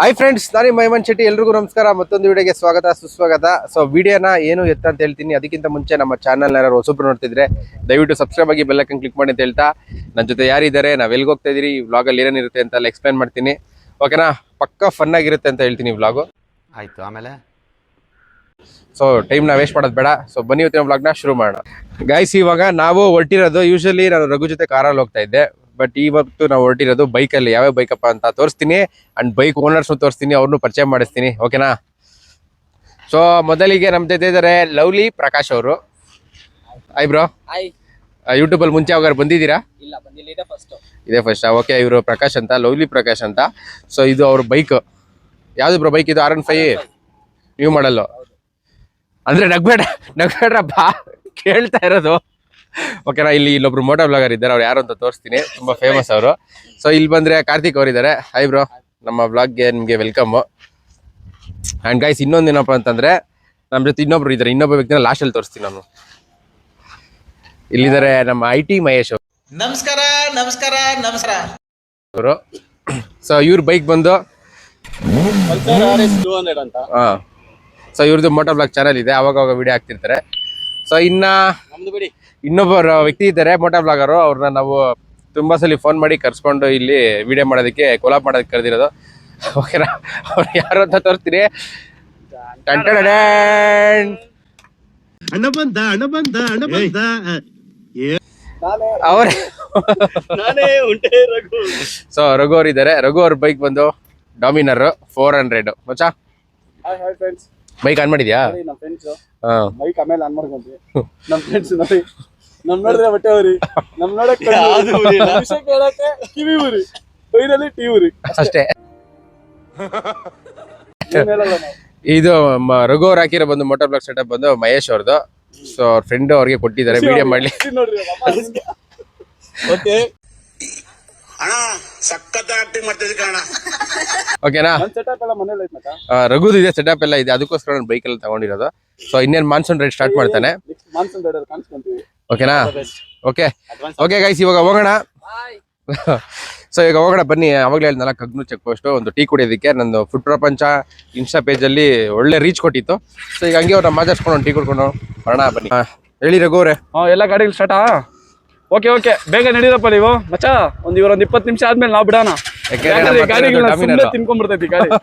Hi friends ನಾನು ಮೈಮನ್ ಶೆಟ್ಟಿ. ಎಲ್ರಿಗೂ ನಮಸ್ಕಾರ. ಮತ್ತೊಂದು ವಿಡಿಯೋಗೆ ಸ್ವಾಗತ ಸುಸ್ವಾಗತ. ಸೊ ವಿಡಿಯೋನ ಏನು ಎತ್ತ ಅಂತ ಹೇಳ್ತೀನಿ. ಅದಕ್ಕಿಂತ ಮುಂಚೆ ನಮ್ಮ ಚಾನಲ್ ಯಾರು ಹೊಸಬ್ರು ನೋಡ್ತಿದ್ರೆ ದಯವಿಟ್ಟು ಸಬ್ಸ್ಕ್ರೈಬ್ ಆಗಿ ಬೆಲ್ಲಕ್ಕನ್ ಕ್ಲಿಕ್ ಮಾಡಿ ಅಂತ ಹೇಳ್ತಾ ನನ್ನ ಜೊತೆ ಯಾರಿದ್ದಾರೆ ನಾವು ಎಲ್ಲಿಗೆ ಹೋಗ್ತಾ ಇದ್ದೀರಿ ಈ ವ್ಲಾಗಲ್ಲಿ ಏನೇನಿರುತ್ತೆ ಅಂತ ಎಲ್ಲ ಎಕ್ಸ್ಪ್ಲೈನ್ ಮಾಡ್ತೀನಿ. ಓಕೆನಾ ಪಕ್ಕ ಫನ್ ಆಗಿರುತ್ತೆ ಅಂತ ಹೇಳ್ತೀನಿ ವ್ಲಾಗು ಆಯಿತು ಆಮೇಲೆ? ಸೊ ಟೈಮ್ನ ವೇಸ್ಟ್ ಮಾಡೋದು ಬೇಡ. ಸೊ ಬನ್ನಿ ಇವತ್ತಿನ ವ್ಲಾಗ್ನ ಶುರು ಮಾಡೋಣ. ಗೈಸ್ ಇವಾಗ ನಾವು ಹೊರಟಿರೋದು ಯೂಶಲಿ ನಾನು ರಘು ಜೊತೆ ಕಾರಲ್ಲಿ ಹೋಗ್ತಾ ಇದ್ದೆ. ಬಟ್ ಇವತ್ತು ನಾವು ಹೊರಟಿರೋದು ಬೈಕಲ್ಲಿ ಯಾವ್ಯಾವ ಬೈಕಪ್ಪ ಅಂತ ತೋರಿಸ್ತೀನಿ. ಅಂಡ್ ಬೈಕ್ ಓನರ್ಸ್ನು ತೋರಿಸ್ತೀನಿ ಅವ್ರನ್ನೂ ಪರಿಚಯ ಮಾಡಿಸ್ತೀನಿ. ಓಕೆನಾ ಸೊ ಮೊದಲಿಗೆ ನಮ್ಮ ಜೊತೆ ಇದ್ದಾರೆ ಲವ್ಲಿ ಪ್ರಕಾಶ್ ಅವರು. ಐ ಬ್ರೋ ಯೂಟ್ಯೂಬ್ ಯೂಟ್ಯೂಬಲ್ಲಿ ಮುಂಚೆ ಯಾವಾಗ ಬಂದಿದ್ದೀರಾ? ಇಲ್ಲ ಬಂದಿಲ್ಲ. ಇದೆ ಫಸ್ಟ್ ಇದೇ ಫಸ್ಟ್ ಓಕೆ ಇವರು ಪ್ರಕಾಶ್ ಅಂತ ಲವ್ಲಿ ಪ್ರಕಾಶ್ ಅಂತ. ಸೊ ಇದು ಅವ್ರ ಬೈಕ್ ಯಾವ್ದು ಬ್ರೋ ಬೈಕ್ ಇದು? ಆರ್ ಎನ್ ಫೈ ನ್ಯೂ ಮಾಡಲ್ಲು ಅಂದ್ರೆ ನಗ್ಬೇಡ ನಗ್ಬೇಡ್ರಪ್ಪ. ಕೇಳ್ತಾ ಇರೋದು. ಓಕೆನಾ ಇಲ್ಲಿ ಇಲ್ಲೊಬ್ರು ಮೋಟೋ ಬ್ಲಾಗರ್ ಇದ್ದಾರೆ ಅವ್ರು ಯಾರು ಅಂತ ತೋರಿಸ್ತೀನಿ. ತುಂಬಾ ಫೇಮಸ್ ಅವರು. ಸೊ ಇಲ್ಲಿ ಬಂದ್ರೆ ಕಾರ್ತಿಕ್ ಅವರಿದ್ದಾರೆ ಹೈ ಬ್ರೋ ನಮ್ಮ ಬ್ಲಾಗ್ಗೆ ನಿಮಗೆ ವೆಲ್ಕಮ್ ಅಂಡ್ ಗೈಸ್ ಇನ್ನೊಂದು ಏನಪ್ಪ ಅಂತಂದ್ರೆ ನಮ್ಮ ಜೊತೆ ಇನ್ನೊಬ್ರು ಇದ್ದಾರೆ ಇನ್ನೊಬ್ಬ ವ್ಯಕ್ತಿನ ಲಾಸ್ಟಲ್ಲಿ ತೋರಿಸ್ತೀನಿ ನಾನು. ಇಲ್ಲಿದ್ದಾರೆ ನಮ್ಮ ಐ ಟಿ ಮಹೇಶ್ ಅವರು. ನಮಸ್ಕಾರ ನಮಸ್ಕಾರ ನಮಸ್ಕಾರ. ಅವರು. ಸೊ ಇವ್ರ ಬೈಕ್ ಬಂದು ಹಾ. ಸೊ ಇವ್ರದ್ದು ಮೋಟೋ ಬ್ಲಾಗ್ ಚಾನಲ್ ಇದೆ. ಅವಾಗ ಅವಾಗ ವಿಡಿಯೋ ಹಾಕ್ತಿರ್ತಾರೆ. ಸೊ ಇನ್ನ ಇನ್ನೊಬ್ಬರು ವ್ಯಕ್ತಿ ಇದ್ದಾರೆ ಮೋಟಾ ಬ್ಲಾಗರು. ಅವ್ರನ್ನ ನಾವು ತುಂಬಾ ಸಲ ಫೋನ್ ಮಾಡಿ ಕರ್ಸ್ಕೊಂಡು ಇಲ್ಲಿ ವಿಡಿಯೋ ಮಾಡೋದಕ್ಕೆ ಕೊಲಾಪ್ ಮಾಡೋದಕ್ಕೆ ಕರೆದಿರೋದು. ಓಕೆನಾ? ಅವ್ರು ಯಾರು ಅಂತ ತೋರಿಸ್ತೀನಿ. ಅವರೇ. ಸೊ ರಘು. ಅವ್ರು ಇದ್ದಾರೆ. ರಘು ಅವ್ರ ಬೈಕ್ ಬಂದು Dominar four hundred ಮಚ್ಚಾ? Hi hi friends bike on ಮಾಡಿದ್ಯಾ? ಬೈಕ್ ಆಮೇಲೆ ಆನ್ ಮಾಡ್ಕೊಂಡ್ವಿ. ನಮ್ಮ ಫ್ರೆಂಡ್ಸ್ ನೋಡಿ. ನಮ್ ನೋಡಿದ್ರೆ ಬಟ್ಟೆ ಊರಿ. ನಮ್ ನೋಡಕ್. ವಿಷಯ ಕೇಳಕ್ಕೆ ಕಿವಿ ಊರಿ. ಕೈನಲ್ಲಿ ಟಿ ಊರಿ. ಅಷ್ಟೇ. ನಾವು. ಇದು ಮ- ರಘು ಅವ್ರು ಹಾಕಿರೋ ಬಂದು ಮೋಟರ್ ಬ್ಲಾಕ್ ಸೆಟಪ್ ಬಂದು ಮಹೇಶ್ ಅವ್ರದ್ದು ಸೊ ಅವ್ರ ಫ್ರೆಂಡ್ ಅವ್ರಿಗೆ ಕೊಟ್ಟಿದ್ದಾರೆ. ವಿಡಿಯೋ ಮಾಡ್ಲಿ. ರಘು ನೋಡ್ರಿ ಓಕೆ. ಅಣ್ಣ ಸಖತ್ ಆಕ್ಟಿಂಗ್ ಮಾಡ್ತಿದ್ದೆ ಕಣ ಓಕೆನಾ ನನ್ ಸೆಟಪ್ ಎಲ್ಲ ಮನೇಲಿ ಐತ್ ಮಕ್ಕ ಆ, ರಘುದು ಇದೆ ಸೆಟಪ್ ಎಲ್ಲ ಇದೆ. ಅದಕ್ಕೋಸ್ಕರ ನಾನು ಬೈಕ್ ಎಲ್ಲ ತಗೊಂಡಿರೋದು. ಸೊ ಇನ್ನೇನು ಮಾನ್ಸೂನ್ ರೈಡ್ ಸ್ಟಾರ್ಟ್ ಮಾಡ್ತಾನೆ. ನೆಕ್ಸ್ಟ್ ಮಾನ್ಸೂನ್ ರೈಡರ್ ಕಾಣಿಸ್ಕೊಂತೀವಿ. ಓಕೆನಾ? ಓಕೆ. ಓಕೆ ಗೈಸ್ ಇವಾಗ ಹೋಗೋಣ. ಸೊ ಈಗ ಹೋಗೋಣ ಬನ್ನಿ. ಅವಾಗಲೇ ಹೇಳಿದ್ನಲ್ಲ ಕಗ್ನು ಚೆಕ್ ಪೋಸ್ಟ್ ಒಂದು ಟೀ ಕುಡಿಯೋದಕ್ಕೆ. ನಂದು ಫುಡ್ ಪ್ರಪಂಚ ಇನ್ಸ್ಟಾ ಪೇಜಲ್ಲಿ ಒಳ್ಳೆ ರೀಚ್ ಕೊಟ್ಟಿತ್ತು. ಸೊ ಈಗ ಹಂಗೆ ಅವ್ರನ್ನ ಮಾತಾಡ್ಸ್ಕೊಂಡು ಒಂದು ಟೀ ಕುಡ್ಕೊಂಡು ಬರೋಣ ಬನ್ನಿ. ಹಾ, ಹೇಳಿ ರಘುವ್ರೆ ಹಾಂ ಎಲ್ಲ ಗಾಡಿಗಳು ಸ್ಟಾರ್ಟಾ ಓಕೆ ಓಕೆ. ಬೇಗ ನಡೀರಪ್ಪ ನೀವು ಮಚ್ಚ. ಒಂದು ಇವ್ರ ಒಂದು ಇಪ್ಪತ್ತು ನಿಮಿಷ ಆದ್ಮೇಲೆ ನಾವು ಬಿಡೋಣ. ತಿನ್ಕೊಂಡ್ಬಿಡ್ತೈತಿ ಗಾಡಿ.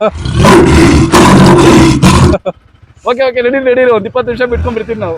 Okay okay. ನಡೀರಿ ನಡೀರಿ. ಒಂದು ಇಪ್ಪತ್ತು ನಿಮಿಷ ಬಿಟ್ಕೊಂಡ್ಬಿಡ್ತೀವಿ ನಾವು.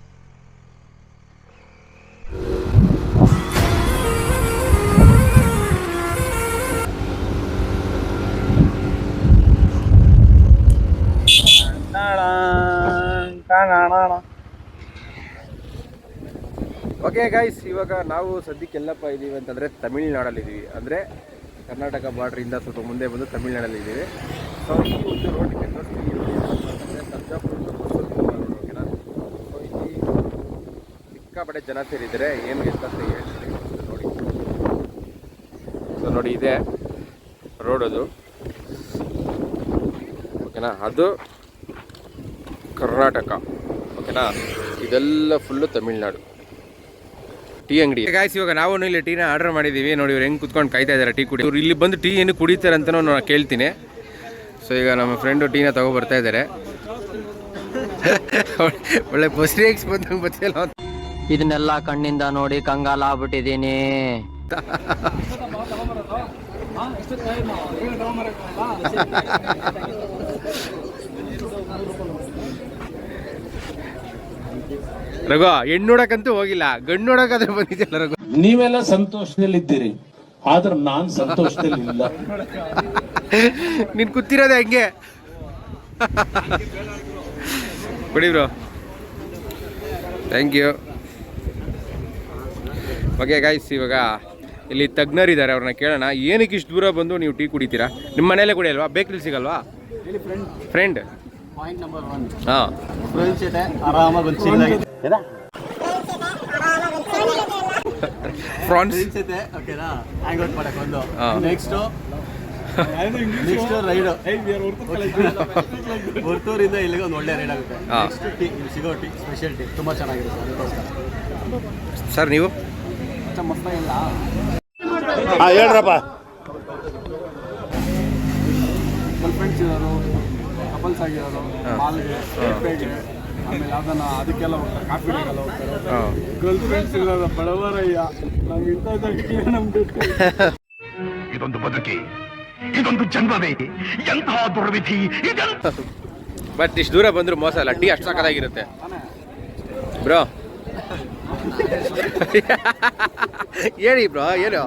ಓಕೆ ಗೈಸ್ ಇವಾಗ ನಾವು ಸದ್ಯಕ್ಕೆ ಎಲ್ಲಪ್ಪ ಇದ್ದೀವಿ ಅಂತಂದರೆ ತಮಿಳ್ನಾಡಲ್ಲಿ ಇದೀವಿ ಅಂದ್ರೆ ಕರ್ನಾಟಕ ಬಾರ್ಡ್ರಿಂದ ಸ್ವಲ್ಪ ಮುಂದೆ ಬಂದು ತಮಿಳ್ನಾಡಲ್ಲಿದ್ದೀವಿ. ಸೊ ಈ ಒಂದು ರೋಡ್ ಓಕೆನಾ ಇಲ್ಲಿ ಸಿಕ್ಕಾಪಟ್ಟೆ ಜನ ಸೇರಿದರೆ ಏನು ಅಂತ ಹೇಳ್ತೀನಿ ನೋಡಿ ಸೊ ನೋಡಿ. ಇದೆ ರೋಡ್ ಅದು. ಓಕೆನಾ ಅದು ಕರ್ನಾಟಕ. ಓಕೆನಾ ಇದೆಲ್ಲ ಫುಲ್ಲು ತಮಿಳ್ನಾಡು. ಟೀ ಅಂಗಡಿ. ಗಾಯ್ಸ್ ಇವಾಗ ನಾವು ಇಲ್ಲಿ ಟೀನ ಆರ್ಡರ್ ಮಾಡಿದ್ದೀವಿ ನೋಡಿ ಇವ್ರು ಹೆಂಗೆ ಕುತ್ಕೊಂಡು ಕಾಯ್ತಾ ಇದಾರೆ ಟೀ ಕುಡಿ ಇವ್ರು ಇಲ್ಲಿ ಬಂದು ಟೀ ಏನು ಕುಡಿತಾರೆ ಅಂತ ನಾನು ಕೇಳ್ತೀನಿ. ಸೊ ಈಗ ನಮ್ಮ ಫ್ರೆಂಡು ಟೀನ ತಗೋ ಬರ್ತಾ ಇದ್ದಾರೆ ಒಳ್ಳೆ ಬಸ್ರಿ ಎಕ್ಸ್ ಬಂದಂಗೆ ಬರ್ತಿಲ್ಲ ಇದನ್ನೆಲ್ಲ ಕಣ್ಣಿಂದ ನೋಡಿ ಕಂಗಾಲ ಆಗ್ಬಿಟ್ಟಿದೀನಿ ರಘು ಹೆಣ್ಣು ನೋಡಕ್ಕಂತೂ ಹೋಗಿಲ್ಲ ಗಂಡು ನೋಡಕ್ಕಾದ್ರೆ ಬಂದಿದ್ಯಲ್ಲ ರಘು? ನೀವೆಲ್ಲ ಸಂತೋಷದಲ್ಲಿದ್ದೀರಿ ಆದ್ರೆ ನಾನ್ ಸಂತೋಷದಲ್ಲಿ ಇಲ್ಲ ನೀನು ಕೂತಿರೋದೆ ಹಂಗೆ. ಕೊಡಿ bro. Thank you okay guys ಇವಾಗ ಇಲ್ಲಿ ತಜ್ಞರಿದ್ದಾರೆ ಅವ್ರನ್ನ ಕೇಳೋಣ. ಏನಕ್ಕೆ ಇಷ್ಟು ದೂರ ಬಂದು ನೀವು ಟೀ ಕುಡಿತೀರಾ? ನಿಮ್ಮ ಮನೇಲೆ ಕುಡಿಯಲ್ವಾ ಬೇಕ್ರಿ ಸಿಗಲ್ವಾ? ಫ್ರೆಂಡ್ ಪಾಯಿಂಟ್ ನಂಬರ್ ಒನ್ ಹಾಂ. ಆರಾಮಾಗಿ ಪ್ರಾನ್ಸ್ ಜೊತೆ ಓಕೆನಾ ಹ್ಯಾಂಗ್ ಔಟ್ ಮಾಡಕ್ ಒಂದು. ನೆಕ್ಸ್ಟ್ ನೆಕ್ಸ್ಟ್ ರೈಡ್ ಹೊರ್ತೂರಿಂದ ಇಲ್ಲಿಗೆ ಒಂದು ಒಳ್ಳೆ ರೈಡ್ ಆಗುತ್ತೆ. ನೆಕ್ಸ್ಟ್ ಟೀ ಇಲ್ಲಿ ಸಿಗೋ ಟೀ ಸ್ಪೆಷಲ್ ಟೀ ತುಂಬ ಚೆನ್ನಾಗಿರುತ್ತೆ ಅದಕ್ಕೋಸ್ಕರ. ಸರ್ ನೀವು? ಹಾ ಹೇಳ್ರಪ್ಪ. ಗರ್ಲ್ ಫ್ರೆಂಡ್ಸ್ ಇರೋರು ಕಪಲ್ಸ್ ಆಗಿರೋರು ಮಾಲ್ಗೆ ಆಮೇಲೆ ಅದನ್ನ ಅದಕ್ಕೆಲ್ಲ ಹೋಗ್ತಾರೆ ಕಾಫಿ ಡೇಗೆಲ್ಲ ಹೋಗ್ತಾರೆ. ಗರ್ಲ್ ಫ್ರೆಂಡ್ಸ್ ಇಲ್ಲದ ಬಡವರಯ್ಯ. ನಮ್ಗೆ ಇಂಥದ್ದಕ್ಕೆ ನಮ್ಗೆ ಇದೊಂದು ಬದುಕಿ ಇದೊಂದು ಜನ್ಮವೇ ಎಂತಹ ದುರ್ವಿಧಿ ಇದೆಂತ ಬಟ್ ಇಷ್ಟು ದೂರ ಬಂದ್ರು ಮೋಸ ಅಲ್ಲ ಟೀ ಅಷ್ಟು ಸಾಕಾಗಿರುತ್ತೆ ಬ್ರೋ ಹೇಳಿ ಬ್ರೋ ಏನು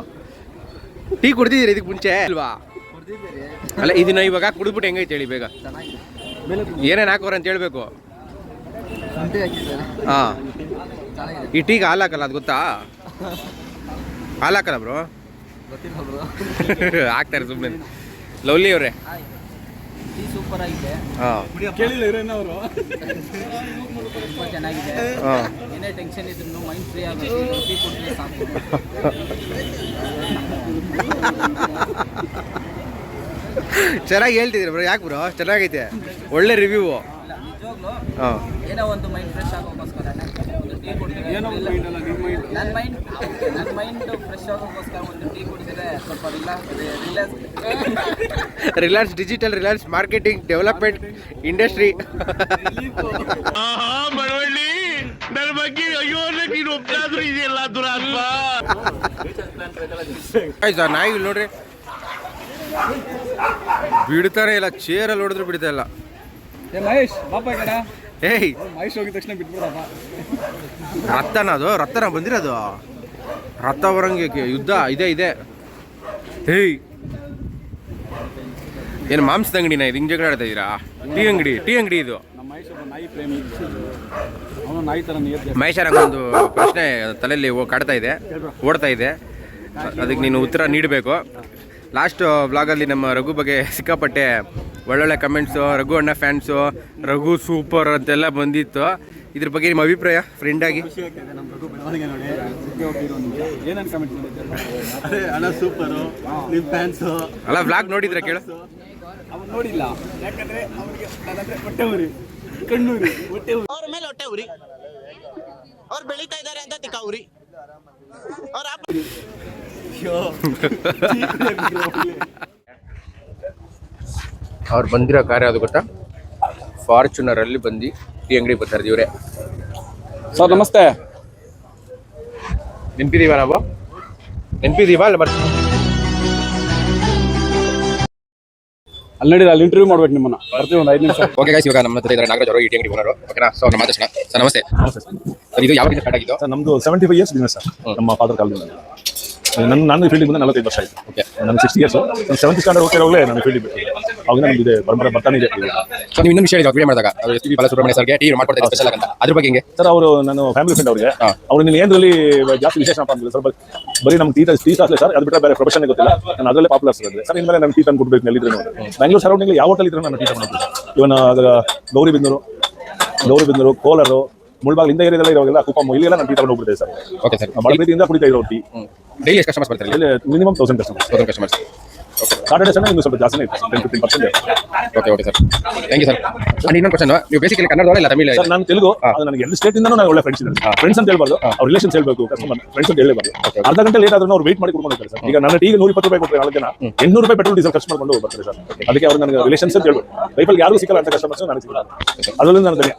ಟೀ ಕುಡ್ದಿದ್ದೀರಿ ಇದಕ್ಕೆ ಮುಂಚೆ ಅಲ್ವಾ? ಅಲ್ಲ ಇದನ್ನ ಇವಾಗ ಕುಡಿದ್ಬಿಟ್ಟು ಹೆಂಗೈತೆ ಹೇಳಿ ಬೇಗ. ಏನೇನು ಹಾಕೋರ ಅಂತ ಹೇಳ್ಬೇಕು. ಹಾ. ಈ ಟೀಗೆ ಹಾಲು ಹಾಕಲ್ಲ ಅದು ಗೊತ್ತಾ? ಹಾಲು ಹಾಕಲ್ಲ ಬ್ರೋ? ಹಾಕ್ತಾರೆ ಸುಮ್ಮನೆ ಲವ್ಲಿ ಅವರೇ. ಸೂಪರ್ ಆಗಿದೆ ಚೆನ್ನಾಗಿದೆ ಏನೇ ಟೆನ್ಷನ್ ಇದ್ರು ಮೈಂಡ್ ಫ್ರೀ ಆಗುತ್ತೆ ಟೀ ಕುಡಿದ್ರೆ ಸಾಕು. ಚೆನ್ನಾಗಿ ಹೇಳ್ತಿದ್ರಿ ಬ್ರೋ? ಯಾಕೆ ಬ್ರೋ? ಚೆನ್ನಾಗೈತೆ. ಒಳ್ಳೆ ರಿವ್ಯೂ ಹಾಂ. ಏನೋ ಒಂದು ಮೈಂಡ್ ಫ್ರೆಶ್ ಆಗೋಸ್ಕರ ಒಂದು ಟೀ ಕುಡಿದ್ರೆ ಏನೋ ಒಂದು ಮೈಂಡ್ ಅಲ್ಲ ನಿಮ್ಮ ಮೈಂಡ್ ನನ್ನ ಮೈಂಡ್ ನನ್ನ ಮೈಂಡ್ ಫ್ರೆಶ್ ಆಗೋಕ್ಕೋಸ್ಕರ ಒಂದು ಟೀ ಕುಡಿದ್ರೆ ಸ್ವಲ್ಪ relax relax Reliance digital Reliance marketing development industry. Malavalli. ನನ್ನ ಬಗ್ಗೆ ಅಯ್ಯೋ ನೀನು ಒಬ್ಬರಾದ್ರೂ ಇದೆಯಲ್ಲ ದುರಾತ್ಮ. ಆಯ್ತಾ ನಾಯಿ ಇಲ್ಲಿ ನೋಡ್ರಿ. ಬಿಡ್ತಾರೆ ಇಲ್ಲ ಚೇರಲ್ಲಿ ಹೊಡೆದ್ರು ಬಿಡ್ತಾ ಇಲ್ಲ. ಮಹೇಶ್ ಬಾಪ ಕಣ ಏಯ್. ಮಹೇಶ್ ಹೋಗಿದ ತಕ್ಷಣ ಬಿಟ್ಬಿಡಪ್ಪ ರಕ್ತನ ಅದು ರಕ್ತನ ಬಂದಿರೋದು ರಕ್ತ ಬರಂಗೆ ಯುದ್ಧ ಇದೆ ಇದೆ. ಏಯ್. ಏನು ಮಾಂಸದ ಅಂಗಡಿನ ಇದು? ಹಿಂಗೆ ಜಗಳ ಆಡ್ತಾ ಇದ್ದೀರಾ ಟೀ ಅಂಗಡಿ ಟೀ ಅಂಗಡಿ ಇದು. ನಮ್ಮ ಮಹೇಶ್ ಒಬ್ಬ ನಾಯಿ ಪ್ರೇಮಿ. ಅವನು ನಾಯಿ ಥರ ನಿಯತ್ ಮಹೇಶರಂಗ ಒಂದು ಪ್ರಶ್ನೆ ತಲೆಯಲ್ಲಿ ಕಾಡ್ತಾ ಇದೆ ಓಡ್ತಾ ಇದೆ. ಅದಕ್ಕೆ ನೀನು ಉತ್ತರ ನೀಡಬೇಕು. ಲಾಸ್ಟ್ ಬ್ಲಾಗಲ್ಲಿ ನಮ್ಮ ರಘು ಬಗ್ಗೆ ಸಿಕ್ಕಾಪಟ್ಟೆ ಒಳ್ಳೊಳ್ಳೆ ಕಮೆಂಟ್ಸು ರಘು ಅಣ್ಣ ಫ್ಯಾನ್ಸು ರಘು ಸೂಪರ್ ಅಂತೆಲ್ಲ ಬಂದಿತ್ತು. ಇದ್ರ ಬಗ್ಗೆ ನಿಮ್ಮ ಅಭಿಪ್ರಾಯ ಫ್ರೆಂಡ್ ಆಗಿ? ಖುಷಿ ಆಗ್ತಿದೆ ನಮ್ಮ ರಘು ಬೆಳವಣಿಗೆ ನೋಡಿ. ಓಕೆ ಓಕೆ ಇರೋ ನಿಮಿಷ ಏನಂತ ಕಮೆಂಟ್ ಮಾಡಿದ್ದೆ ಅದೇ ಹಣ ಸೂಪರು ನಿಮ್ಮ ಫ್ಯಾನ್ಸು ಅಲ್ಲ ಬ್ಲಾಗ್ ನೋಡಿದ್ರೆ ಕೇಳ. ಅವ್ನು ನೋಡಿಲ್ಲ. ಯಾಕಂದ್ರೆ ಅವನಿಗೆ ನನ್ನಂದ್ರೆ ಹೊಟ್ಟೆ ಉರಿ. ಕಣ್ಣೂರಿ ಹೊಟ್ಟೆ ಉರಿ. ಅವ್ರ ಮೇಲೆ ಹೊಟ್ಟೆ ಉರಿ. ಅವ್ರು ಬೆಳೀತಾ ಇದ್ದಾರೆ ಅಂತ ತಿಕ್ಕ ಉರಿ. ಅವ್ರ ಅವ್ರು ಬಂದಿರೋ ಕಾರ್ಯ ಅದು ಗೊತ್ತಾ? ಫಾರ್ಚುನರಲ್ಲಿ ಬಂದು ಟೀ ಅಂಗಡಿ ಬರ್ತಾರೆ ಇವರೇ. ಸರ್ ನಮಸ್ತೆ. ನೆನ್ಪಿದೀವ ನಾವು? ನೆನ್ಪಿದೀವ ಅಲ್ಲ ಬರ್ತೀವಿ ಅಲ್ಲಿ ನಡೀರಿ ಅಲ್ಲಿ ಇಂಟರ್ವ್ಯೂ ಮಾಡ್ಬೇಕು ನಿಮ್ಮನ್ನ. ಬರ್ತೀವಿ ಒಂದು ಐದು ನಿಮಿಷ. ಓಕೆ ಗೈಸ್ ಇವಾಗ ನಮ್ಮ ಹತ್ರ ಇದ್ದಾರೆ ನಾಗರಾಜ್ ಅವರು ಈ ಟಿ ಅಂಗಡಿ ಓನರು ಓಕೆನಾ ಸೊ ನಮ್ಮ ಮಾತಾಡ್ಸೋಣ ಸರ್ ನಮಸ್ತೆ. ಸರ್ ಇದು ಯಾವಾಗ ಸ್ಟಾರ್ಟ್ ಆಗಿದ್ದು? ಸರ್ ನಮ್ದು seventy five years business sir ನಮ್ಮ ಫಾದರ್ ಕಾಲದಿಂದ. ನನ್ನ ನಾನು ಫೀಲ್ಡಿಗೆ ಬಂದು ನಲವತ್ತೈದು ವರ್ಷ ಆಯಿತು. ಓಕೆ ನನ್ನ ಸಿಕ್ಸ್ ಇಯರ್ಸ್ ನಾನು ಸೆವೆಂತ್ ಸ್ಟ್ಯಾಂಡರ್ಡ್ ಹೋಗ್ತಿರೋವಾಗಲೇ ನಾನು ಫೀಲ್ಡಿಗೆ ಬಿಟ್ಟು. ಅವಾಗ ನಮ್ದು ಇದೆ ಪರಂಪರೆ ಬರ್ತಾನೆ ಇದೆ. ನೀವು ಇನ್ನೊಂದು ವಿಷಯ ಹೇಳಿದ್ರು ಮಾಡಿದಾಗ. ಎಸ್ ಪಿ ಬಾಲಸುಬ್ರಹ್ಮಣ್ಯ ಸರ್ಗೆ ಟೀ ಮಾಡ್ಕೊಡ್ತಾರೆ ಸ್ಪೆಷಲ್ ಅಂತ ಅದ್ರ ಬಗ್ಗೆ ಹೆಂಗೆ? ಸರ್ ಅವರು ನಾನು ಫ್ಯಾಮಿಲಿ ಫ್ರೆಂಡ್ ಅವರಿಗೆ. ಅವರು ನೀವು ಏನ್ರಲ್ಲಿ ಜಾಸ್ತಿ ವಿಶೇಷ ಅಂತಂದ್ರೆ ಸರ್ ಸ್ವಲ್ಪ ಬರೀ ನಮ್ಮ ಟೀ ಟೀ ಸಾಸ್ಲೆ ಸರ್ ಅದು ಬಿಟ್ಟರೆ ಬೇರೆ ಪ್ರೊಫೆಷನ್ ಗೊತ್ತಿಲ್ಲ. ನಾನು ಅದರಲ್ಲೇ ಪಾಪ್ಯುಲರ್ ಸರ್ ಸರ್ ಇನ್ಮೇಲೆ ನಾನು ಟೀ ತಂದು ಕೊಡ್ಬೇಕು ಎಲ್ಲಿದ್ರು ಬ್ಯಾಂಗ್ಳೂರ್ ಸರೌಂಡಿಂಗ್ ಯಾವ ಹೋಟೆಲ್ ಇದ್ರು ನಾನು ಟೀ ತಗೊಂಡು ಇವನ್ ಗೌರಿಬಿಂದೂರು ಗೌರಿಬಿಂದೂರು ಕೋಲಾರು ಮುಳ್ಬಾಗ್ ಇಂದ ಏರಿಯಾದಲ್ಲ ಇರೋವಾಗೆಲ್ಲ ಕುಪ್ಪಮ್ಮ ಇಲ್ಲೆಲ್ಲ ನಾನು ಟೀ ತಗೊಂಡು ಹೋಗ್ಬಿಡ್ತೇವೆ ಸರ್. Okay sir. ಬಹಳ ಪ್ರೀತಿಯಿಂದ ಕುಡಿತಾ ಇರೋ ಟೀ. ಡೈಲಿ ಎಷ್ಟು ಕಸ್ಟಮರ್ಸ್ ಬರ್ತಾರೆ ಇಲ್ಲಿ? Minimum thousand customers thousand customers Saturday Sunday ಸ್ವಲ್ಪ ಜಾಸ್ತಿ ಇತ್ತು ten fifteen percent okay okay sir thank you sir and ಇನ್ನೊಂದು ಕ್ವಶನ್ ನೀವು ಬೇಸಿಕಲಿ ಕನ್ನಡ ಇಲ್ಲ ತಮಿಳ್? ಸರ್ ನಾನು ತೆಲುಗು. ಅದು ನನಗೆ ಎಲ್ಲ ಸ್ಟೇಟ್ ಇಂದನೂ ನಾನು ಒಳ್ಳೆ ಫ್ರೆಂಡ್ಸ್ ಇದ್ದಾರೆ. ಫ್ರೆಂಡ್ಸ್ ಅಂತ ಹೇಳ್ಬಾರ್ದು ಅವ್ರ ರಿಲೇಷನ್ಸ್ ಹೇಳ್ಬೇಕು ಕಸ್ಟಮರ್ ಫ್ರೆಂಡ್ಸ್ ಅಂತ ಹೇಳಬಾರ್ದು ಅರ್ಧ ಗಂಟೆ ಲೇಟ್ ಆದ್ರೂ ಅವ್ರು ವೇಟ್ ಮಾಡಿ ಕುಡ್ಕೊಂಡಿರ್ತಾರೆ ಸರ್ ಈಗ ನನ್ನ ಟೀಗೆ ನೂರ ಇಪ್ಪತ್ತು ರೂಪಾಯಿ ಕೊಟ್ಟರೆ ನಾಲ್ಕು ಜನ ಎಂಟ್ನೂರು ರೂಪಾಯಿ ಪೆಟ್ರೋಲ್ ಡೀಸೆಲ್ ಖರ್ಚು ಮಾಡ್ಕೊಂಡು ಬರ್ತಾರೆ ಸರ್ ಅದಕ್ಕೆ ಅವ್ರು ನನಗೆ ರಿಲೇಷನ್ಸ್ ಅಂತ ಹೇಳ್ಬೇಕು. ಲೈಫಲ್ಲಿ ಯಾರಿಗೂ ಸಿಕ್ಕಲ್ಲ ಅಂತ ಕಸ್ಟಮರ್ಸ್ ನನಗೆ ಸಿಗಲ್ಲ ಅದರಲ್ಲಿ ನಾನು ಧನ್ಯ.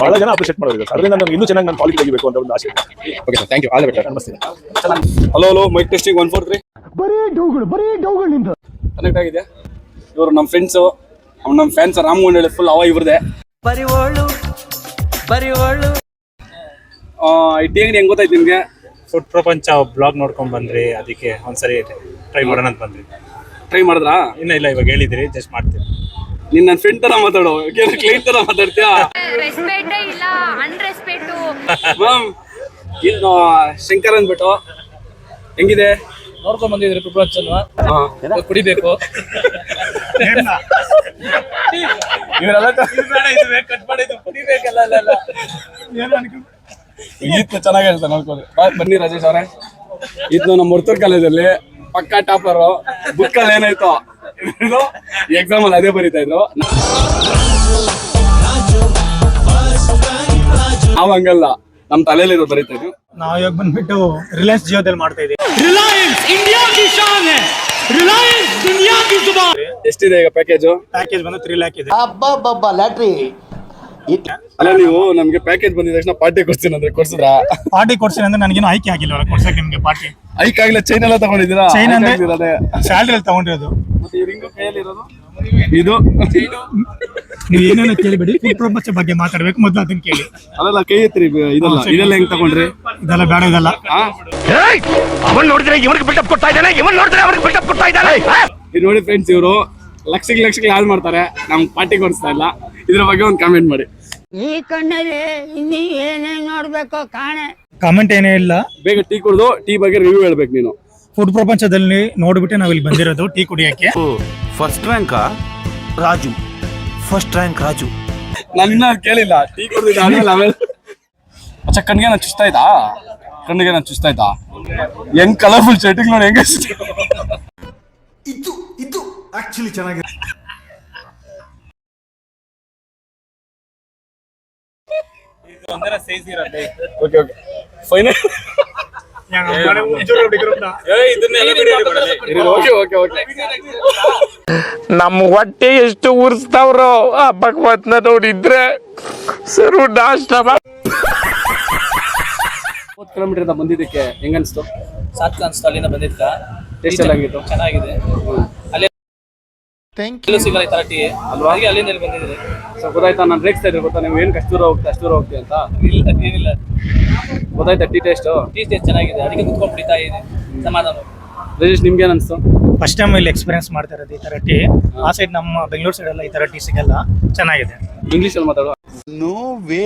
ಬಹಳ ಜನ ಅಪ್ರಿಷಿಯೇಟ್ ಮಾಡೋದು ಸರ್ ಅದರಿಂದ ನನಗೆ ಇನ್ನೂ ಚೆನ್ನಾಗಿ ನಾನು ಕ್ವಾಲಿಟಿ ತೆಗಿಬೇಕು ಅಂತ ಒಂದು ಆಸೆ okay sir thank you all the better ನಮಸ್ತೆ. Hello hello mic testing one four three connect ಆಗಿದೆ. ಇವರು ನಮ್ಮ ಫ್ರೆಂಡ್ಸು ಅವ್ನು ನಮ್ಮ ಫ್ಯಾನ್ಸ್ ರಾಮಗೊಂಡಳ್ಳಿ ಫುಲ್ ಅವ ಇವ್ರದೆ. ಬರಿವೋಳು ಬರಿವೋಳು. ಈ ಟೀ ಅಂಗಡಿ ಹೆಂಗ್ ಗೊತ್ತಾಯ್ತು ನಿಮ್ಗೆ? ಫುಡ್ ಪ್ರಪಂಚ ಬ್ಲಾಗ್ ನೋಡ್ಕೊಂಡ್ ಬಂದ್ರಿ ಅದಕ್ಕೆ ಒಂದ್ಸರಿ ಟ್ರೈ ಮಾಡೋಣ ಅಂತ ಬಂದ್ರಿ ಟ್ರೈ ಮಾಡಿದ್ರಾ? ಇನ್ನ ಇಲ್ಲ ಇವಾಗ ಹೇಳಿದ್ರಿ ಜಸ್ಟ್ ಮಾಡ್ತೀನಿ. ನಿನ್ನ ನನ್ನ ಫ್ರೆಂಡ್ ತರ ಮಾತಾಡೋ ಕ್ಲೈಂಟ್ ತರ ಮಾತಾಡ್ತೀಯಾ? ರೆಸ್ಪೆಕ್ಟ್ ಇಲ್ಲ ಅನ್ರೆಸ್ಪೆಕ್ಟು ಮ್ಯಾಮ್ ಶಂಕರ್ ಅಂದ್ಬಿಟ್ಟು. ಹೆಂಗಿದೆ? ನೋಡ್ಕೊಂಡ್ ಬಂದಿದ್ರಿ ಪ್ರಪಂಚನ ಕುಡಿಬೇಕು. ಇವರೆಲ್ಲ ಕಟ್ ಮಾಡಿದ್ದು ಕುಡಿಬೇಕಲ್ಲ ಅಲ್ಲ ಈತ ಚೆನ್ನಾಗಿ ಹೇಳ್ತಾನೆ ನೋಡ್ಕೊಳ್ಳಿ. ಬನ್ನಿ ರಾಜೇಶ್ ಅವರೇ. ಇದು ನಮ್ಮ ಮುರ್ತೂರ್ ಕಾಲೇಜಲ್ಲಿ ಪಕ್ಕಾ ಟಾಪರು ಬುಕ್ಕಲ್ಲಿ ಏನಾಯ್ತು. ಎಕ್ಸಾಮ್ ಅಲ್ಲಿ ಅದೇ ಬರೀತಾ ಇದ್ರು. ಅವಂಗಲ್ಲ. ಹಂಗಲ್ಲ ನಮ್ ತಲೆಯಲ್ಲಿ ಬರೀತಾ ಇದೀವಿ. ನಾವ್ ಇವಾಗ ಬಂದ್ಬಿಟ್ಟು ರಿಲಯನ್ಸ್ ಜಿಯೋದಲ್ಲಿ ಮಾಡ್ತಾ ಇದೀವಿ. ಎಷ್ಟಿದೆ ಈಗ ಪ್ಯಾಕೇಜ್ ಪ್ಯಾಕೇಜ್ ಬಂದು ತ್ರೀ ಲ್ಯಾಕ್ ಇದೆ. ಅಲ್ಲ ನೀವು ನಮ್ಗೆ ಪ್ಯಾಕೇಜ್ ಬಂದಿದ ತಕ್ಷಣ ಪಾರ್ಟಿ ಕೊಡ್ತೀನಿ ಅಂದ್ರೆ ಕೊಡ್ಸಿದ್ರಾ? ಪಾರ್ಟಿ ಕೊಡ್ತೀನಿ ಅಂದ್ರೆ ನನಗೇನು ಆಯ್ಕೆ ಆಗಿಲ್ಲ ಕೊಡ್ಸಕ್ ನಿಮ್ಗೆ ಪಾರ್ಟಿ ಐಕ್ ಆಗಿಲ್ಲ ಚೈನ್ ಎಲ್ಲ ತಗೊಂಡಿದ್ದೀರಾ? ಚೈನ್ ಅಂದ್ರೆ. ಸ್ಯಾಲ್ರಿ ಅಲ್ಲಿ ತಗೊಂಡಿರೋದು. ಇದು? ನೀವು ಏನೇನೋ ಕೇಳಿಬಿಡಿ ಫುಡ್ ಪ್ರಪಂಚ ಬಗ್ಗೆ ಮಾತಾಡ್ಬೇಕು ಮೊದಲು ಅದನ್ನ ಕೇಳಿ. ಅಲ್ಲ ಕೈ ಎತ್ತಿರಿ ಇದಲ್ಲ ಇದೆಲ್ಲ ಹೆಂಗ್ ತಗೊಂಡ್ರಿ? ಇದೆಲ್ಲ ಬೇಡ ಇದೆಲ್ಲ. ಅವನ್ ನೋಡಿದ್ರೆ ಇವ್ರಿಗೆ ಬಿಲ್ಡಪ್ ಕೊಡ್ತಾ ಇದ್ದಾನೆ ಇವನ್ ನೋಡಿದ್ರೆ ಅವ್ರಿಗೆ ಬಿಲ್ಡಪ್ ಕೊಡ್ತಾ ಇದ್ದಾನೆ. ಇದು ನೋಡಿ ಫ್ರೆಂಡ್ಸ್ ಇವರು. ಲಕ್ಷಕ್ಕೆ ಲಕ್ಷಕ್ಕೆ ಹಾಳು ಮಾಡ್ತಾರೆ. ನಮ್ಗೆ ಪಾರ್ಟಿ ಕೊಡಿಸ್ತಾ ಇಲ್ಲ. ಇದ್ರ ಬಗ್ಗೆ ಒಂದು ಕಾಮೆಂಟ್ ಮಾಡಿ. ಈ ಕಣ್ಣಲ್ಲಿ ಇನ್ನಿ ಏನೇನ್ ನೋಡ್ಬೇಕು ಕಾಣೆ. ಕಾಮೆಂಟ್ ಏನೇ ಇಲ್ಲ. ಬೇಗ ಟೀ ಕುಡ್ದು ಟೀ ಬಗ್ಗೆ ರಿವ್ಯೂ ಹೇಳ್ಬೇಕು ನೀನು. ಫುಡ್ ಪ್ರಪಂಚದಲ್ಲಿ ನೋಡ್ಬಿಟ್ಟು ನಾವ್ ಇಲ್ಲಿ ಬಂದಿರೋದು ಟೀ ಕುಡಿಯಕ್ಕೆ. First rank Raju. First rank Raju. ನನ್ನ ಕೇಳಿಲ್ಲ. ಟೀ ಕುಡ್ದಿದ್ದ ಆಮೇಲೆ ಆಮೇಲೆ. ಅಚ್ಚ ಕಣ್ಗೆ ನಾನು ಚುಸ್ತಾ ಇದ್ದಾ? ಕಣ್ಣಿಗೆ ನಾನು ಚುಸ್ತಾ ಇದ್ದಾ? ಹೆಂಗ್ ಕಲರ್ಫುಲ್ ಶರ್ಟಿಂಗ್ ನೋಡಿ ಹೆಂಗ okay okay final okay okay okay ನಮ್ ಹೊಟ್ಟೆ ಎಷ್ಟು ಉರ್ಸ್ತಾವ್ರೋ ಆ ಭಗವತ್ನ ನೋಡಿದ್ರೆ ಸರು ನಾಷ್ಟ ಮೂವತ್ತು ಕಿಲೋಮೀಟರ್ ಇಂದ ಬಂದಿದ್ದಕ್ಕೆ ಹೆಂಗನ್ಸ್ತು ಸಾತ್ ಅನ್ಸ್ತು ಅಲ್ಲಿಂದ ಬಂದಿದ್ದ ಟೇಸ್ಟ್ ಚೆನ್ನಾಗಿದೆ. ಅಲ್ಲಿ ಎಲ್ಲೂ ಸಿಗಲ್ಲ ಈ ತರ ಟೀ ಹಾಗೆ ಅಲ್ಲಿಂದ ಇಲ್ಲಿ ಬಂದಿದ್ದೀನಿ ಸೊ ಗೊತ್ತಾಯ್ತಾ ನಾನು ರೇಗ್ಸ್ತಾ ಇದ್ದೆ ಗೊತ್ತಾ? ನೀವು ಏನು ಕಷ್ಟ ದೂರ ಹೋಗ್ತಾ ಅಷ್ಟು ದೂರ ಹೋಗ್ತೀವಿ ಅಂತ? ಇಲ್ಲ ಏನಿಲ್ಲ. ಗೊತ್ತಾಯ್ತಾ ಟೀ ಟೇಸ್ಟು ಟೀ ಟೇಸ್ಟ್ ಚೆನ್ನಾಗಿದೆ. ಅದಕ್ಕೆ ಕುತ್ಕೊಂಡು ಕುಡಿತಾ ಇದೆ ಸಮಾಧಾನ. ರಜೇಶ್ ನಿಮ್ಗೆ ಏನು ಅನಿಸ್ತು? ಫಸ್ಟ್ ಟೈಮ್ ಇಲ್ಲಿ ಎಕ್ಸ್ಪೀರಿಯನ್ಸ್ ಮಾಡ್ತಾ ಇರೋದು ಈ ತರ ಟೀ ಆ ಸೈಡ್ ನಮ್ಮ ಬೆಂಗಳೂರು ಸೈಡ್ ಎಲ್ಲ ಈ ತರ ಟೀ ಸಿಗಲ್ಲ. ಚೆನ್ನಾಗಿದೆ. ಇಂಗ್ಲೀಷಲ್ಲಿ ಮಾತಾಡುವ? ನೋ ವೇ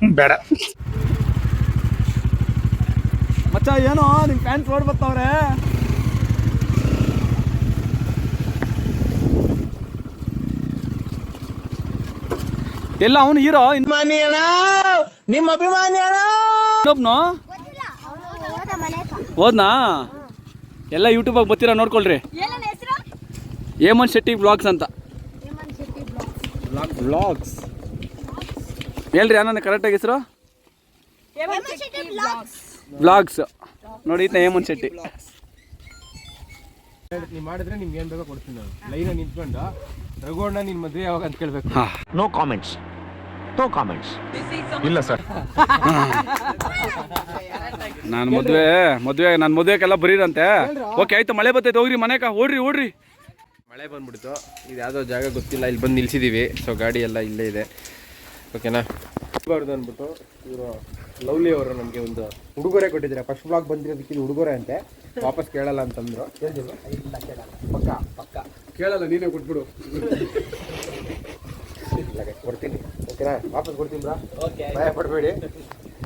ಹ್ಮ್, ಬೇಡ. ಮಚ್ಚ ಏನೋ ನಿಮ್ ಪ್ಯಾಂಟ್ ರೋಡ್ ಬರ್ತಾವ್ರೆ ಎಲ್ಲ ಅವನು ಹೀರೋ. ನಿಮ್ಮ ಅಭಿಮಾನಿ ಅಣ್ಣ ಇನ್ನೊಬ್ನು? ಹೋದ್ನಾ? ಎಲ್ಲ ಯೂಟ್ಯೂಬಾಗ ಬರ್ತೀರಾ ನೋಡ್ಕೊಳ್ರಿ. ಹೇಮಂತ್ ಶೆಟ್ಟಿ ಬ್ಲಾಗ್ಸ್ ಅಂತ. ಬ್ಲಾಗ್ಸ್ ಹೇಳ್ರಿ ಅನ್ನ ಕರೆಕ್ಟಾಗಿ ಹೆಸರು? ಬ್ಲಾಗ್ಸ್ ನೋಡಿ ಇದನ್ನ ಹೇಮಂತ್ ಶೆಟ್ಟಿ. ನೀವು ಮಾಡಿದ್ರೆ ನಿಮ್ಗೆ ಏನು ಬೇಕೋ ಕೊಡ್ತೀನಿ ನಾನು. ಲೈನ ನಿಂತ್ಕೊಂಡು. ರಘುವಣ್ಣ ನಿನ್ ಮದ್ವೆ ಯಾವಾಗ ಅಂತ ಕೇಳ್ಬೇಕು. ನೋ ಕಾಮೆಂಟ್ಸ್ ನೋ ಕಾಮೆಂಟ್ಸ್ ಇಲ್ಲ ಸರ್. ನಾನು ಮದುವೆ ಮದುವೆ ನಾನು ಮದುವೆಗೆಲ್ಲ ಬರೀರಂತೆ. ಓಕೆ ಆಯ್ತು ಮಳೆ ಬರ್ತೈತೆ ಹೋಗ್ರಿ ಮನೆಕ ಓಡ್ರಿ ಓಡ್ರಿ. ಮಳೆ ಬಂದ್ಬಿಡ್ತು. ಇದು ಯಾವುದೋ ಜಾಗ ಗೊತ್ತಿಲ್ಲ ಇಲ್ಲಿ ಬಂದು ನಿಲ್ಸಿದೀವಿ. ಸೊ ಗಾಡಿ ಎಲ್ಲ ಇಲ್ಲೇ ಇದೆ. ಓಕೆನಾ ಬಾರ್ದು ಅಂದ್ಬಿಟ್ಟು ಇವರು ಲವ್ಲಿ ಅವರು ನಮಗೆ ಒಂದು ಉಡುಗೊರೆ ಕೊಟ್ಟಿದ್ದಾರೆ. ಫಸ್ಟ್ ಬ್ಲಾಗ್ ಬಂದಿರೋದಕ್ಕೆ ಇದು ಉಡುಗೊರೆ ಅಂತೆ. ವಾಪಸ್ ಕೇಳಲ್ಲ ಅಂತಂದ್ರು. ಕೇಳಲ್ಲ. ಪಕ್ಕ ಪಕ್ಕ. ಕೇಳಲ್ಲ ನೀನೇ ಕೊಟ್ಬಿಡು. ಇಲ್ಲ ಕೊಡ್ತೀನಿ. ಓಕೆನಾ? ವಾಪಸ್ ಕೊಡ್ತೀನಿ ಬ್ರಾ. ಭಯ ಪಡಬೇಡಿ.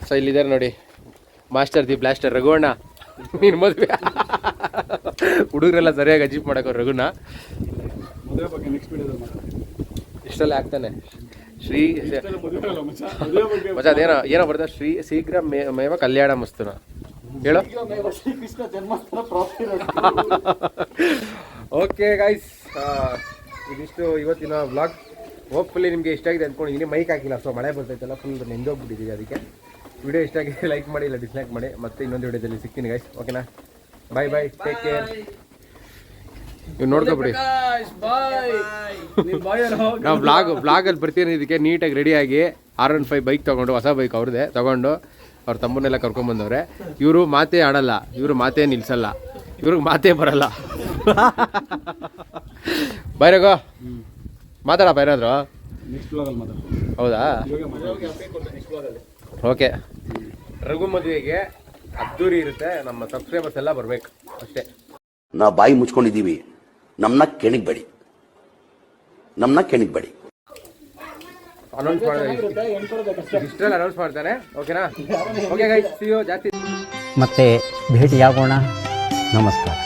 ಸೊ ಇಲ್ಲಿದ್ದಾರೆ ನೋಡಿ ಮಾಸ್ಟರ್ ದಿ ಬ್ಲಾಸ್ಟರ್ ರಘುವಣ್ಣ. ನೀನು ಮದುವೆ. ಹುಡುಗರೆಲ್ಲ ಸರಿಯಾಗಿ ಅಜೀಪ್ ಮಾಡೋಕೆ ರಘುನ ಮದುವೆ ಬಗ್ಗೆ ನೆಕ್ಸ್ಟ್ ವಿಡಿಯೋದಲ್ಲಿ ಇಷ್ಟೆಲ್ಲ ಆಗ್ತಾನೆ. ಶ್ರೀ ಮಚ್ಚ ಅದೇನೋ ಏನೋ ಬರ್ತದೆ ಶ್ರೀ ಶೀಘ್ರ ಮೇ ಮೇವ ಕಲ್ಯಾಣ ಮಸ್ತುನ. ಹೇಳು. ಓಕೆ ಗಾಯ್ಸ್ ಇದಿಷ್ಟು ಇವತ್ತಿನ ವ್ಲಾಗ್ ಹೋಪ್ಫುಲಿ ನಿಮಗೆ ಇಷ್ಟ ಆಗಿದೆ ಅಂದ್ಕೊಂಡಿದ್ದೀನಿ ಮೈಕ್ ಹಾಕಿಲ್ಲ ಸೊ ಮಳೆ ಬರ್ತೈತಲ್ಲ ಫುಲ್ ನೆಂದೋಗ್ಬಿಟ್ಟಿದ್ದೀವಿ ಅದಕ್ಕೆ. ವಿಡಿಯೋ ಇಷ್ಟ ಆಗಿದೆ ಲೈಕ್ ಮಾಡಿ ಇಲ್ಲ ಡಿಸ್ಲೈಕ್ ಮಾಡಿ. ಮತ್ತೆ ಇನ್ನೊಂದು ವಿಡಿಯೋದಲ್ಲಿ ಸಿಗ್ತೀನಿ ಗಾಯ್ಸ್ ಓಕೆನಾ ಬಾಯ್ ಬಾಯ್ ಟೇಕ್ ಕೇರ್ ನೀವು ನೋಡ್ಕೊಬಿಡಿ ನಾವು ಬ್ಲಾಗ್ ಬ್ಲಾಗಲ್ಲಿ ಬರ್ತೀನಿ ಇದಕ್ಕೆ ನೀಟಾಗಿ ರೆಡಿಯಾಗಿ ಆರ್ ಒನ್ ಫೈವ್ ಬೈಕ್ ತೊಗೊಂಡು, ಹೊಸ ಬೈಕ್ ಅವ್ರದ್ದೇ ತೊಗೊಂಡು ಅವ್ರ ತಮ್ಮನ್ನೆಲ್ಲ ಕರ್ಕೊಂಬಂದವ್ರೆ ಇವರು ಮಾತೇ ಆಡಲ್ಲ, ಇವರು ಮಾತೇ ನಿಲ್ಸಲ್ಲ, ಇವ್ರಿಗೆ ಮಾತೇ ಬರಲ್ಲ. ಬೈರಗೋ ಮಾತಾಡ ಬೈರಾದ್ರು ಹೌದಾ? ಓಕೆ. ರಘು ಮದುವೆಗೆ ಅದ್ದೂರಿ ಇರುತ್ತೆ, ನಮ್ಮ ಸಬ್ಸ್ಕ್ರೈಬರ್ಸ್ ಎಲ್ಲ ಬರಬೇಕು, ಅಷ್ಟೇ. ನಾವು ಬಾಯಿ ಮುಚ್ಕೊಂಡಿದ್ದೀವಿ. ನಮ್ಮನ್ನ ಕೆಣಗಬೇಡಿ ನಮ್ಮನ್ನ ಕೆಣಗಬೇಡಿ ಅನೌನ್ಸ್ ಮಾಡಿದ್ರೆ ಇಷ್ಟರಲ್ಲಿ ಅನೌನ್ಸ್ ಮಾಡ್ತಾರೆ. ಓಕೆನಾ ಓಕೆ ಗೈಸ್ ಸಿ ಯು ಜಾಸ್ತಿ. ಮತ್ತೆ ಭೇಟಿಯಾಗೋಣ. ನಮಸ್ಕಾರ.